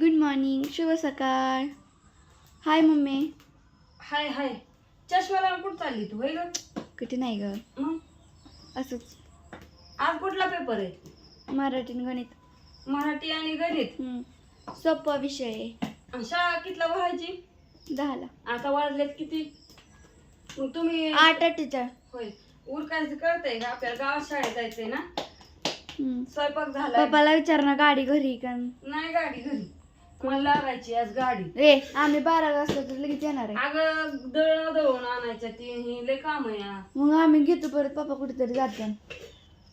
Good morning शुभ सकाळ. हाय mummy. हाय हाय चष्मा लावून कुठं चालली तू? होय ग? कुठे नाही ग. मग? असंच. आज कुठला पेपर आहे? मराठी आणि गणित. मराठी आणि गणित? हम्म. सोपा विषय आहे. आणि शाळा कितला भरायची दहाला. आता वाजलेत किती? मग तुम्ही आठ टीचर होय. उरकायचं कळतंय का आपल्याला गावात शाळेत जायचंय ना? स्वयंपाक झाला पप्पाला विचार ना गाडी घरी का नाही गाडी घरी. मला लागायची आज गाडी? रे आम्ही बारा वाजता तर लगेच येणार आहे. अगं दळण दळून आणायच्या ती ही लय काम आहे. मग आम्ही घेतो परत पप्पा कुठेतरी जातो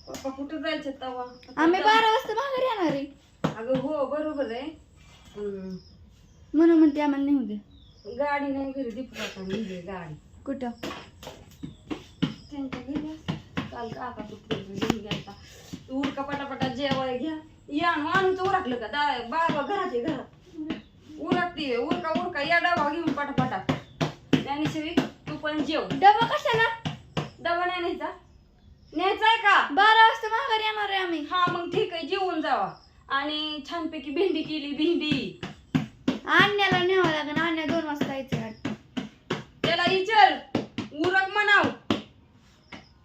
पप्पा कुठं जायचं तवा? आम्ही बारा वाजता माघारी येणार आहे. अगं हो बरोबर आहे. हम्म. म्हणून म्हणते आम्हाला नेऊ दे. गाडी नाही घरी दीपू काका म्हणजे गाडी. कुठं? त्यांच्या घरी असते. काल काका कुठे घेऊन गेलता तू उरका पटापटा जेवाय घ्या. या आणून उरकलं का? दा बाबा घरात आहे घरात. उरकते उरका उरका. या डबा घेऊन पटापटा. त्याशिवाय तू पण जेव. डबा कशाला? डबा नाही न्यायचा. न्यायचाय का? बारा वाजता माघारी येणार आहे आम्ही. हा मग ठीक आहे जेवून जावा. आणि छानपैकी भेंडी केली भेंडी. आणण्याला न्यावं लागेल. आणण्या दोन वाजता यायचं. त्याला विचार उरक म्हणाव.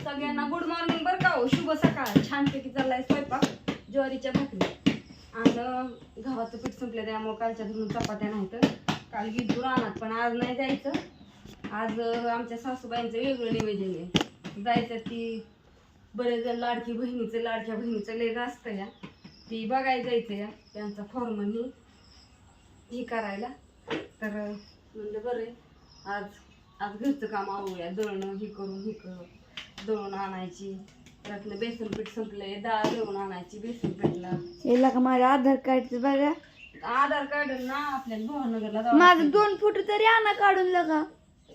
सगळ्यांना गुड मॉर्निंग बरं का हो. शुभ सकाळ. छानपैकी चाललाय स्वयंपाक. ज्वारीच्या भाकरी. आणि गव्हाचं पीठ संपलं त्यामुळे कालच्या धरून चपात्या नाही तर काल गिजूर आणत पण आज नाही जायचं. आज आमच्या सासूबाईंचं वेगळं निवेदन आहे. जायचं ती बरेच जण लाडकी बहिणीचं लाडक्या बहिणीचं लेग असतं या. ती बघायला जायचं या त्यांचा फॉर्मन ही हे करायला. तर म्हणलं बरं आज आज घरचं काम आवडूया दळणं हे करून हे कर दळून आणायची. त्यातलं बेसन पीठ संपलंय डाळ दळून आणायची बेसन पीठला याला का माझं आधार कार्डचं बघा आधार कार्ड ना आपल्याला भुवनगरला जावं माझं लागतं. दोन फोटो तरी आणा काढून लगा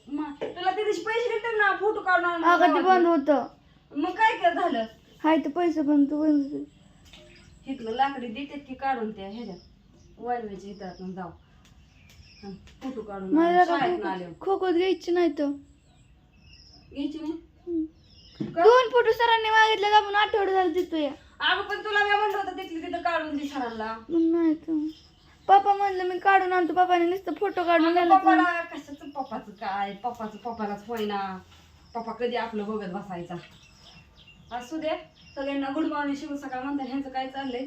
मग तुला ते दिवशी पैसे देतात ना फोटो काढून आणून अगं ते बंद गावातले. होतं मग काय काय झालं हाय तर पैसे पण तू बंद होतं. इथलं लाकडी देतात की काढून त्या ह्याच्यात वाजवायच्या इथं जाऊ हं, फोटो काढून मला आणू. शाळेतनं का आल्यावर खो खोत घ्यायची नाही तर घ्यायची नाही? दोन फोटो सरांनी मागितले आपण आठवडा झाला देतोय अगं पण तुला मी म्हणलं होतं तिथली तिथं काढून दे सरांना नाही तर. पप्पा म्हणलं मी काढून आणतो. पप्पाने नुसतं फोटो काढून तर- पप्पाला कशाचं पप्पाचं काय? पप्पाचं पप्पालाच होईना पप्पा कधी आपलं बघत बसायचा. असू दे. सगळ्यांना गुड मॉर्निंग शिव सकाळ म्हणतात. ह्यांचं काय चाललंय?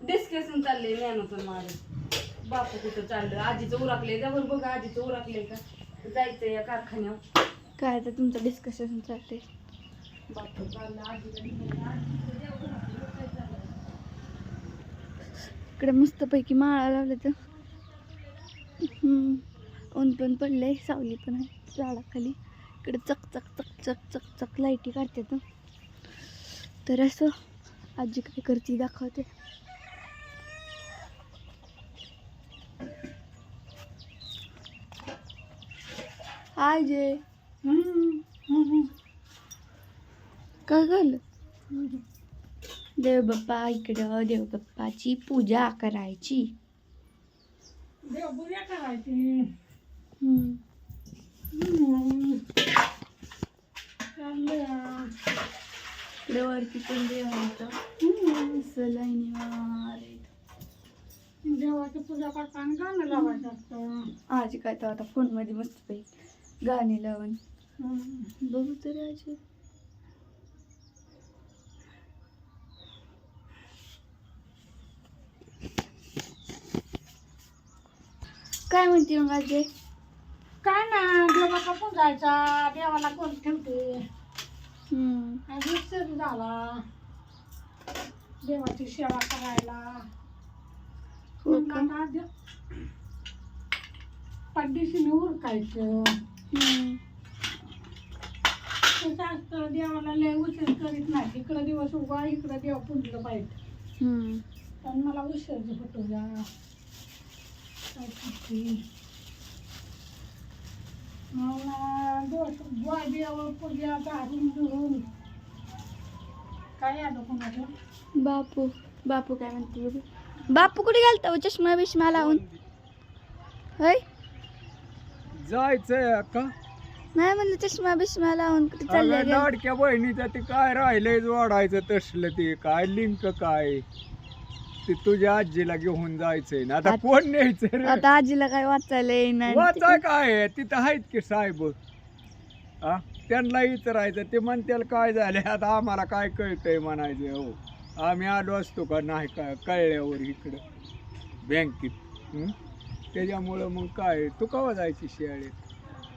डिस्कशन चाललंय ज्ञानातून माझं बापू कुठं चाललं? आजीचं उरकलंय त्यावर बघा आजीचं उरकलंय का? जायचंय या कारखान्यावर. काय तर तुमचं डिस्कशन चालते इकडे मस्तपैकी माळा लावल्या तर. ऊन पण पडलंय सावली पण आहे झाडाखाली. इकडे चक चक चक चक चक चक लाईटी काढते तर असं आजी काय करते दाखवते. हाय जे काय झालं देव बाप्पा इकडं देव बाप्पाची पूजा करायची. देवपूजा करायची. हम्म. इकडे वरती पण देवांचं पूजा करताना गाणं लावायचं असतं. आजी काय तर आता फोनमध्ये मस्त पैकी गाणी लावून. बघू तरी आजी. काय म्हणते मग आजी? काय ना देवाचा पूजायचा देवाला कोण ठेवते? हम्म. उत्सव झाला. देवाची सेवा करायला. हो मग का? आता दे- पड्डीशीने उरकायचं. हम्म. कसं असतं देवाला लय उशीर करीत नाही. इकडं दिवस उभा इकडं देव पुजलं पाहिजे. हम्म. पण मला उशीर होतो या बापू बापू काय म्हणते बापू कुठे घालता हो? चष्मा बिष्मा लावून? होय? जायचंय का नाही म्हणलं चष्मा बिष्मा लावून कुठे अगं चालले लाडक्या बहिणीचं ते काय राहिलंय जोडायचं तसलं ते? काय लिंक काय? ते तुझ्या आजीला घेऊन जायचंय ना आता आत- कोण न्यायचं रे? आता आजीला काय वाचायला येईना वाचाय काय? आहे? तिथं आहेत की साहेब? हा त्यांना विचारायचं ते म्हणतील काय झाले आता आम्हाला काय कळतंय? म्हणायचं हो आम्ही आलो असतो का? नाही काय कळल्यावर इकडं. बँकेत. हं? त्याच्यामुळं मग काय? तू कवा जायची शाळेत?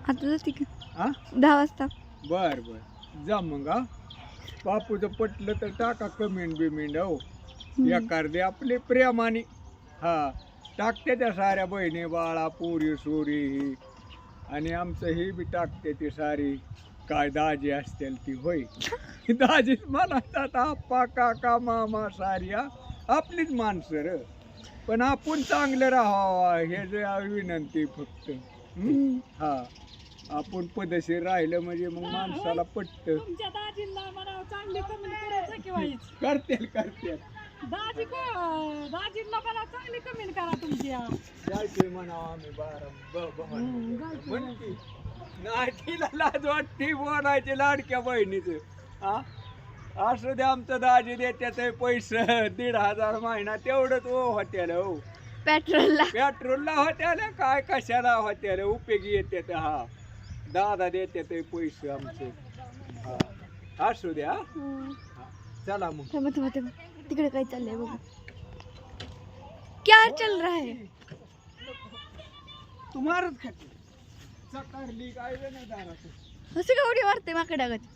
आता जाते का. हा दहा वाजता. बर बर. जा मग हा. बापूचं पटलं तर टाका कमेंट बिमेंट हो. एखादे आपले प्रेमाने. हा टाकते त्या साऱ्या बहिणी बाळा पोरी सोरी. ही आणि आमचं ही बी टाकते ती सारी. काय दाजी असतील ती होय. दाजीच म्हणतात आप्पा काका मामा हा आपलीच माणसं र. पण आपण चांगलं राहावं हे जे विनंती फक्त. हं? हम्म. हा आपण पदशीर राहिलं म्हणजे मग माणसाला पटत. तुमच्या दाजींना म्हणा चांगली कमेंट करायचं किंवा हीच. करतील करतील. दाजी को? म्हणा चांगली कमेंट करा तुमच्या जायचंय म्हणावं आम्ही बारा ब- बहन. म्हण. की. नाही तिला लाज वाटते बोलायचे लाडक्या बहिणीचं. हा असं दे आमचं दाजी देत्यात पैसे. दीड हजार महिना तेवढंच हो होत्याल हो पेट्रोलला. पेट्रोलला होत्याल काय कशाला होत्याल उपयोगी येतात हा. दादा देत्यात पैसे आमचे. हा. असू द्या हम्म. चला मग. थांबा थांबा थांबा. तिकडे काय चाललंय बघा. क्या चल रहा है? तुम्हारच खाते. सकारली काय नाही दारात. असं का उडी मारते माकडागत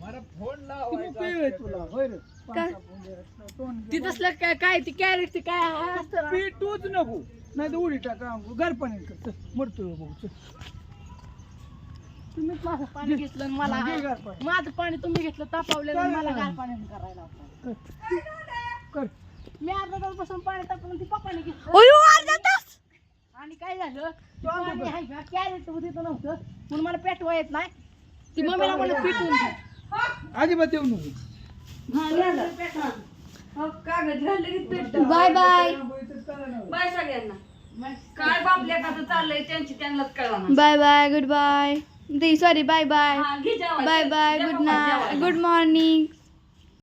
मला फोन लावायचा तुला? का? ती तसलं काय काय ती कॅरेट ती काय असतं ना. नको. नाही तर उडी टाका गार पाणी कर मरतो तुम्हीच माझं पाणी घेतलं आणि मला. माझं पाणी तुम्ही घेतलं तापवलेलं आणि मला गार पाणी करायला लावलं. कर. मी अर्धा तास बसून पाणी तापवून ती पप्पाने घेतलं. ओयो अर्धा तास? आणि काय झालं? कॅरेट नव्हतं. म्हणून मला पेटवा येत नाही. ती मम्मीला म्हणलं पिटून. अजिबात येऊ नको. हा कागद. Bye bye. बाय सगळ्यांना. काय बापल्या कसं चाललंय त्यांची त्यांनाच कळवा bye bye. Good bye sorry bye bye हा. Bye bye good night. Good morning